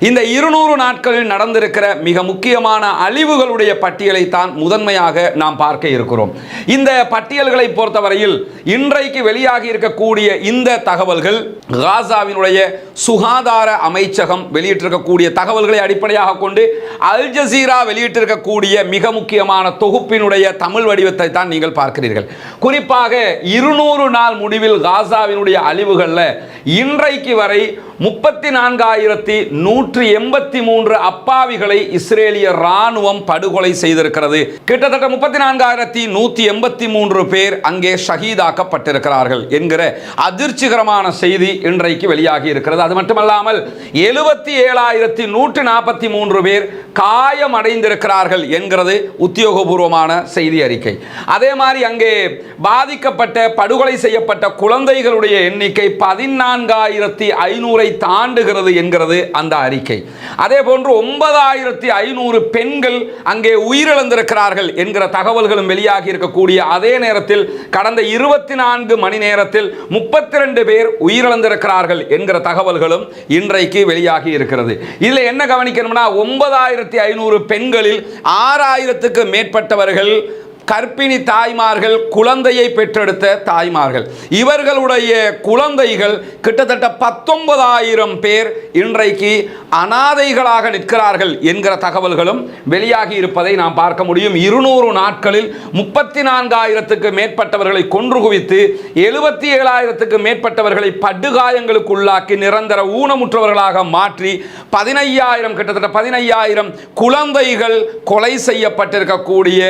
இந்த இருநூறு நாட்களில் நடந்திருக்கிற மிக முக்கியமான அழிவுகளுடைய பட்டியலை தான் முதன்மையாக நாம் பார்க்க இருக்கிறோம். இந்த பட்டியல்களை பொறுத்தவரையில் இன்றைக்கு வெளியாகி இருக்கக்கூடிய இந்த தகவல்கள் காசாவினுடைய சுகாதார அமைச்சகம் வெளியிட்டிருக்கக்கூடிய தகவல்களை அடிப்படையாக கொண்டு அல் ஜசீரா வெளியிட்டிருக்கக்கூடிய மிக முக்கியமான தொகுப்பினுடைய தமிழ் வடிவத்தை தான் நீங்கள் பார்க்கிறீர்கள். குறிப்பாக இருநூறு நாள் முடிவில் காசாவினுடைய அழிவுகளில் இன்றைக்கு வரை முப்பத்தி நான்காயிரத்தி நூற்றி எண்பத்தி மூன்று அப்பாவிகளை இஸ்ரேலிய ராணுவம் படுகொலை செய்திருக்கிறது. கிட்டத்தட்ட முப்பத்தி நான்காயிரத்தி நூற்றி எண்பத்தி மூன்று பேர் அங்கே ஷஹீதாக்கப்பட்டிருக்கிறார்கள் என்கிற அதிர்ச்சிகரமான செய்தி இன்றைக்கு வெளியாகி இருக்கிறது. அது மட்டுமல்லாமல் எழுபத்தி ஏழாயிரத்தி நூற்றி நாற்பத்தி மூன்று பேர் காயமடைந்திருக்கிறார்கள் என்கிறது உத்தியோகபூர்வமான செய்தி அறிக்கை. அதே மாதிரி அங்கே பாதிக்கப்பட்ட படுகொலை செய்யப்பட்ட குழந்தைகளுடைய எண்ணிக்கை பதினான்காயிரத்தி ஐநூறை தாண்டுகிறது என்கிறது அந்த அறிக்கை. அதே போன்று ஒன்பதாயிரத்தி ஐநூறு பெண்கள் அங்கே உயிரிழந்திருக்கிறார்கள் என்கிற தகவல்களும் வெளியாகி இருக்கக்கூடிய அதே நேரத்தில் கடந்த இருபத்தி நான்கு மணி நேரத்தில் முப்பத்தி ரெண்டு பேர் உயிரிழந்திருக்கிறார்கள் என்கிற தகவல்களும் இன்றைக்கு வெளியாகி இருக்கிறது. இதில் என்ன கவனிக்கணும்னா ஒன்பதாயிரத்தி ஐநூறு பெண்களில் ஆறாயிரத்துக்கு மேற்பட்டவர்கள் கர்ப்பிணி தாய்மார்கள் குழந்தையை பெற்றெடுத்த தாய்மார்கள். இவர்களுடைய குழந்தைகள் கிட்டத்தட்ட பத்தொன்பதாயிரம் பேர் இன்றைக்கு அனாதைகளாக நிற்கிறார்கள் என்கிற தகவல்களும் வெளியாகி இருப்பதை நாம் பார்க்க முடியும். இருநூறு நாட்களில் முப்பத்தி நான்காயிரத்துக்கு மேற்பட்டவர்களை கொன்று குவித்து எழுபத்தி ஏழாயிரத்துக்கு மேற்பட்டவர்களை படுகாயங்களுக்கு உள்ளாக்கி நிரந்தர ஊனமுற்றவர்களாக மாற்றி பதினையாயிரம் கிட்டத்தட்ட பதினையாயிரம் குழந்தைகள் கொலை செய்யப்பட்டிருக்கக்கூடிய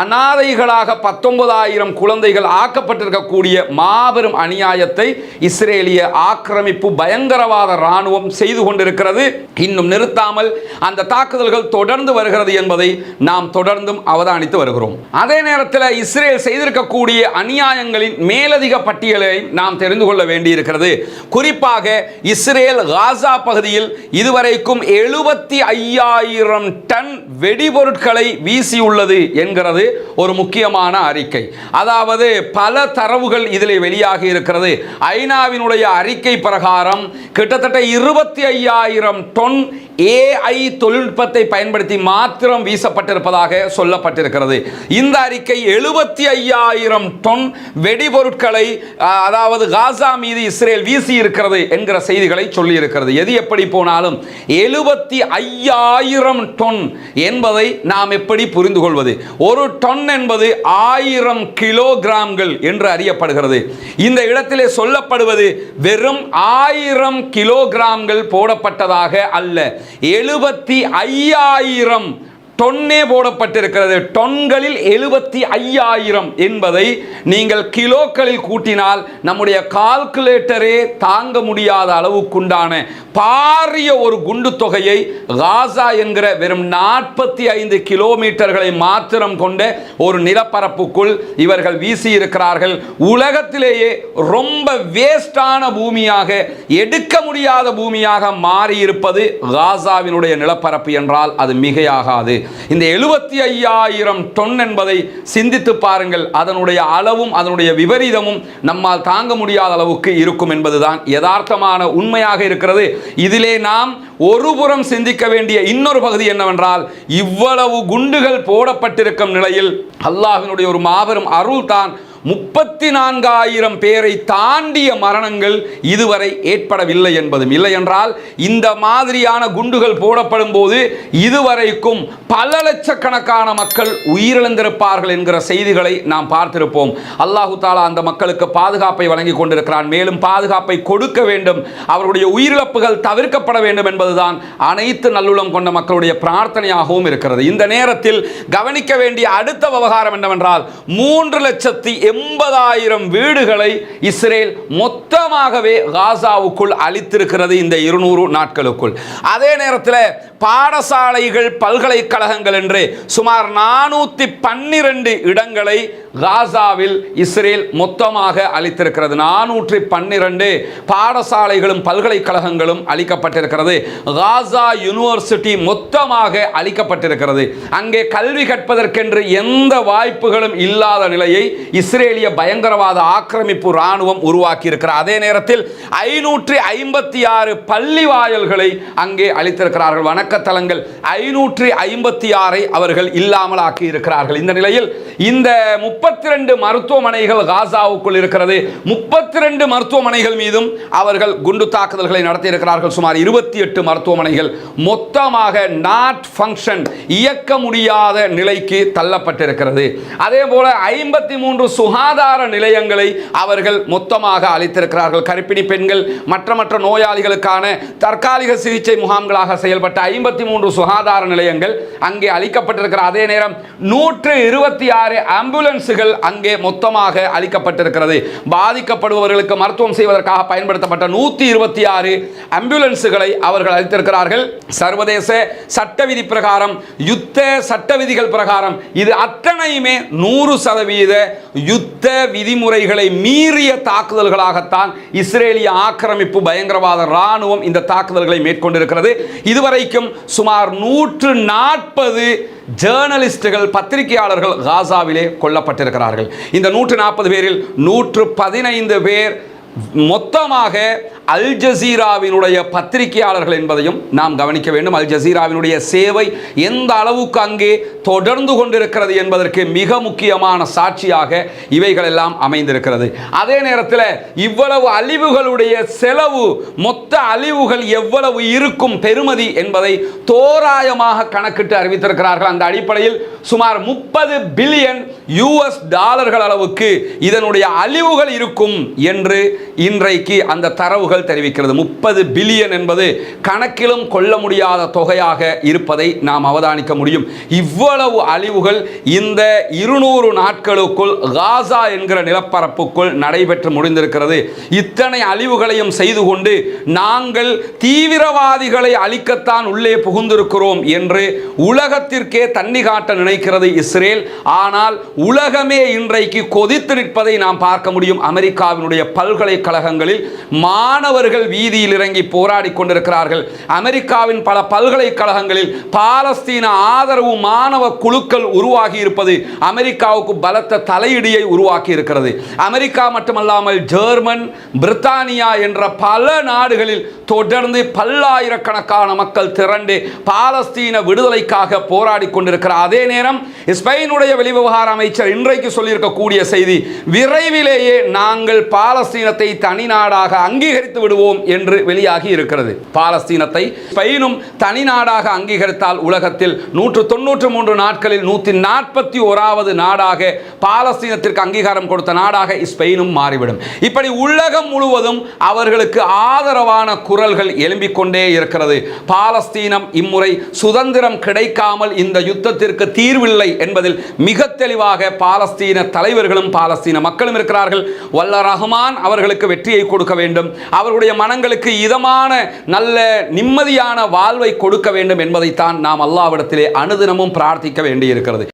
அனா அனாதைகளாக பத்தொன்பதாயிரம் குழந்தைகள் ஆக்கப்பட்டிருக்கக்கூடிய மாபெரும் அநியாயத்தை இஸ்ரேலிய ஆக்கிரமிப்பு பயங்கரவாத ராணுவம் செய்து கொண்டிருக்கிறது. இன்னும் நிறுத்தாமல் அந்த தாக்குதல்கள் தொடர்ந்து வருகிறது என்பதை நாம் தொடர்ந்தும் அவதானித்து வருகிறோம். அதே நேரத்தில் இஸ்ரேல் செய்திருக்கக்கூடிய அநியாயங்களின் மேலதிக பட்டியலை நாம் தெரிந்து கொள்ள வேண்டியிருக்கிறது. குறிப்பாக இஸ்ரேல் காசா பகுதியில் இதுவரைக்கும் எழுபத்தி ஐயாயிரம் டன் வெடிபொருட்களை வீசியுள்ளது என்கிறது ஒரு முக்கியமான அறிக்கை. அதாவது பல தரவுகள் இதில் வெளியாகி இருக்கிறது. ஐநாவினுடைய அறிக்கை பிரகாரம் கிட்டத்தட்ட இருபத்தி ஐயாயிரம் டொன் ஏஐ தொழில்நுட்பத்தை பயன்படுத்தி மாத்திரம் வீசப்பட்டிருப்பதாக சொல்லப்பட்டிருக்கிறது. இந்த அறிக்கை எழுபத்தி ஐயாயிரம் டொன் வெடிபொருட்களை அதாவது காசா மீது இஸ்ரேல் வீசி இருக்கிறது என்கிற செய்திகளை சொல்லியிருக்கிறது. எது எப்படி போனாலும் எழுபத்தி ஐயாயிரம் டொன் என்பதை நாம் எப்படி புரிந்து கொள்வது ஒரு டன் என்பது ஆயிரம் கிலோகிராம்கள் என்று அறியப்படுகிறது. இந்த இடத்திலே சொல்லப்படுவது வெறும் ஆயிரம் கிலோகிராம்கள் போடப்பட்டதாக அல்ல. எழுபத்தி ஐயாயிரம் டொன்னே போடப்பட்டிருக்கிறது. டொன்களில் எழுபத்தி ஐயாயிரம் என்பதை நீங்கள் கிலோக்களில் கூட்டினால் நம்முடைய கால்குலேட்டரே தாங்க முடியாத அளவுக்குண்டான பாரிய ஒரு குண்டு தொகையை காசா என்கிற வெறும் நாற்பத்தி ஐந்து கிலோமீட்டர்களை மாத்திரம் கொண்ட ஒரு நிலப்பரப்புக்குள் இவர்கள் வீசி இருக்கிறார்கள் உலகத்திலேயே ரொம்ப வேஸ்டான பூமியாக எடுக்க முடியாத பூமியாக மாறியிருப்பது காசாவினுடைய நிலப்பரப்பு என்றால் அது மிகையாகாது. இந்த எழுபத்தி ஐயாயிரம் டொன் என்பதை சிந்தித்து பாருங்கள். அதனுடைய அளவும் அதனுடைய விபரீதமும் நம்மால் தாங்க முடியாத அளவுக்கு இருக்கும் என்பதுதான் யதார்த்தமான உண்மையாக இருக்கிறது. இதிலே நாம் ஒருபுறம் சிந்திக்க வேண்டிய இன்னொரு பகுதி என்னவென்றால் இவ்வளவு குண்டுகள் போடப்பட்டிருக்கும் நிலையில் அல்லாஹினுடைய ஒரு மாபெரும் அருள் தான் முப்பத்தி நான்காயிரம் பேரை தாண்டிய மரணங்கள் இதுவரை ஏற்படவில்லை என்பதும் இல்லை என்றால் இந்த மாதிரியான குண்டுகள் போடப்படும் போது இதுவரைக்கும் பல லட்சக்கணக்கான மக்கள் உயிரிழந்திருப்பார்கள் என்கிற செய்திகளை நாம் பார்த்திருப்போம். அல்லாஹு தாலா அந்த மக்களுக்கு பாதுகாப்பை வழங்கி கொண்டிருக்கிறான். மேலும் பாதுகாப்பை கொடுக்க வேண்டும். அவர்களுடைய உயிரிழப்புகள் தவிர்க்கப்பட வேண்டும் என்பதுதான் அனைத்து நல்லுளம் கொண்ட மக்களுடைய பிரார்த்தனையாகவும் இருக்கிறது. இந்த நேரத்தில் கவனிக்க வேண்டிய அடுத்த விவகாரம் என்னவென்றால் மூன்று லட்சத்தி எண்பதாயிரம் வீடுகளை இஸ்ரேல் மொத்தமாகவே காசாவுக்குள் அளித்திருக்கிறது இந்த இருநூறு நாட்களுக்குள். அதே நேரத்தில் பாடசாலைகள் பல்கலைக்கழகங்கள் என்று சுமார் நானூற்றி பன்னிரண்டு இடங்களை காசாவில் இஸ்ரேல் மொத்தமாக அளித்திருக்கிறது நானூற்றி பன்னிரண்டு பாடசாலைகளும் பல்கலைக்கழகங்களும் அளிக்கப்பட்டிருக்கிறது காசா யூனிவர்சிட்டி மொத்தமாக அளிக்கப்பட்டிருக்கிறது அங்கே கல்வி கற்பதற்கென்று எந்த வாய்ப்புகளும் இல்லாத நிலையை இஸ்ரேலிய பயங்கரவாத ஆக்கிரமிப்பு இராணுவம் உருவாக்கியிருக்கிறார் அதே நேரத்தில் ஐநூற்றி ஐம்பத்தி ஆறு பள்ளி வாயல்களை அங்கே அளித்திருக்கிறார்கள் வணக்கம். வணக்கத்தலங்கள் ஐநூற்றி ஐம்பத்தி ஆறை அவர்கள் இல்லாமல் ஆக்கி இருக்கிறார்கள். இந்த நிலையில் இந்த முப்பத்தி ரெண்டு மருத்துவமனைகள் காசாவுக்குள் இருக்கிறது. முப்பத்தி ரெண்டு மருத்துவமனைகள் மீதும் அவர்கள் குண்டு தாக்குதல்களை நடத்தி இருக்கிறார்கள் சுமார் இருபத்தி எட்டு மருத்துவமனைகள் மொத்தமாக நாட் ஃபங்க்ஷன் இயக்க முடியாத நிலைக்கு தள்ளப்பட்டிருக்கிறது. அதே போல ஐம்பத்தி மூன்று சுகாதார நிலையங்களை அவர்கள் மொத்தமாக அளித்திருக்கிறார்கள் கருப்பிணி பெண்கள் மற்ற மற்ற நோயாளிகளுக்கான தற்காலிக சிகிச்சை முகாம்களாக செயல்பட்ட ஐம்பத்தி மூன்று சுகாதார நிலையங்கள் அங்கே அளிக்கப்பட்டிருக்கிற அதே நேரம் நூற்று இருபத்தி ஆறு ஆம்புலன்ஸுகள் அங்கே மொத்தமாக அளிக்கப்பட்டிருக்கிறது. பாதிக்கப்படுபவர்களுக்கு மருத்துவம் செய்வதற்காக பயன்படுத்தப்பட்ட நூற்றி இருபத்தி ஆறு ஆம்புலன்ஸுகளை அவர்கள் அளித்திருக்கிறார்கள். சர்வதேச சட்ட விதி பிரகாரம் யுத்த சட்ட விதிகள் பிரகாரம் இது அத்தனையுமே நூறு சதவீத யுத்த விதிமுறைகளை மீறிய தாக்குதல்களாகத்தான் இஸ்ரேலிய ஆக்கிரமிப்பு பயங்கரவாத இராணுவம் இந்த தாக்குதல்களை மேற்கொண்டிருக்கிறது. இதுவரைக்கும் சுமார் நூற்று நாற்பது ஜேர்னலிஸ்டுகள் பத்திரிகையாளர்கள் காசாவிலே கொல்லப்பட்டிருக்கிறார்கள். இந்த நூற்று நாற்பது பேரில் நூற்று பதினைந்து பேர் மொத்தமாக அல் ஜசீராவினுடைய பத்திரிகையாளர்கள் என்பதையும் நாம் கவனிக்க வேண்டும். அல் ஜசீராவினுடைய சேவை எந்த அளவுக்கு அங்கே தொடர்ந்து கொண்டிருக்கிறது என்பதற்கு மிக முக்கியமான சாட்சியாக இவைகள் எல்லாம் அமைந்திருக்கிறது. அதே நேரத்தில் இவ்வளவு அழிவுகளுடைய செலவு மொத்த அழிவுகள் எவ்வளவு இருக்கும் பெருமதி என்பதை தோராயமாக கணக்கிட்டு அறிவித்திருக்கிறார்கள். அந்த அடிப்படையில் சுமார் முப்பது பில்லியன் யூஎஸ் டாலர்கள் அளவுக்கு இதனுடைய அழிவுகள் இருக்கும் என்று இன்றைக்கு அந்த தரவுகள் தெரிவிக்கிறது. முப்பது பில்லியன் என்பது கணக்கிலும் கொள்ள முடியாத தொகையாக இருப்பதை நாம் அவதானிக்க முடியும். இவ்வளவு அழிவுகள் இந்த இருநூறு நாட்களுக்குள் காசா என்கிற நிலப்பரப்புக்குள் நடைபெற்று முடிந்திருக்கிறது. இத்தனை அழிவுகளையும் செய்து கொண்டு நாங்கள் தீவிரவாதிகளை அழிக்கத்தான் உள்ளே புகுந்திருக்கிறோம் என்று உலகத்திற்கே தண்ணி காட்ட நினைக்கிறது இஸ்ரேல். ஆனால் உலகமே இன்றைக்கு கொதித்து நிற்பதை நாம் பார்க்க முடியும். அமெரிக்காவினுடைய பல்கலை பல்கலைக்கழகங்களில் மாணவர்கள் வீதியில் இறங்கி போராடி கொண்டிருக்கிறார்கள். அமெரிக்காவின் பல பல்கலைக்கழகங்களில் பாலஸ்தீன ஆதரவு மாணவ குழுக்கள் உருவாகி இருப்பது அமெரிக்காவுக்கு பலத்த தலையிடியை உருவாக்கி இருக்கிறது. அமெரிக்கா மட்டுமல்லாமல் ஜெர்மன் பிரித்தானியா என்ற பல நாடுகளில் தொடர்ந்து பல்லாயிரக்கணக்கான மக்கள் திரண்டு பாலஸ்தீன விடுதலைக்காக போராடி கொண்டிருக்கிறார். அதே நேரம் ஸ்பெயினுடைய வெளிவிவகார அமைச்சர் இன்றைக்கு சொல்லியிருக்கக்கூடிய செய்தி விரைவிலேயே நாங்கள் பாலஸ்தீனத்தை தனி நாடாக அங்கீகரித்து விடுவோம் என்று வெளியாகி இருக்கிறது. பாலஸ்தீனத்தை ஸ்பெயினும் தனி நாடாக அங்கீகரித்தால் உலகத்தில் நூற்று தொன்னூற்று மூன்று நாட்களில் நூற்றி நாற்பத்தி ஓராவது நாடாக பாலஸ்தீனத்திற்கு அங்கீகாரம் கொடுத்த நாடாக ஸ்பெயினும் மாறிவிடும். இப்படி உலகம் முழுவதும் அவர்களுக்கு ஆதரவான குரல்கள் எழும்பிக் கொண்டே இருக்கிறது. பாலஸ்தீனம் இம்முறை சுதந்திரம் கிடைக்காமல் இந்த யுத்தத்திற்கு தீர்வில்லை என்பதில் மிக தெளிவாக பாலஸ்தீன தலைவர்களும் பாலஸ்தீன மக்களும் இருக்கிறார்கள். வல்ல ரஹ்மான் அவர்கள் மனங்களுக்கு வெற்றியை கொடுக்க வேண்டும். அவர்களுடைய மனங்களுக்கு இதமான நல்ல நிம்மதியான வாழ்வை கொடுக்க வேண்டும் என்பதைத்தான் நாம் அல்லாவிடத்திலே அனுதினமும் பிரார்த்திக்க வேண்டியிருக்கிறது.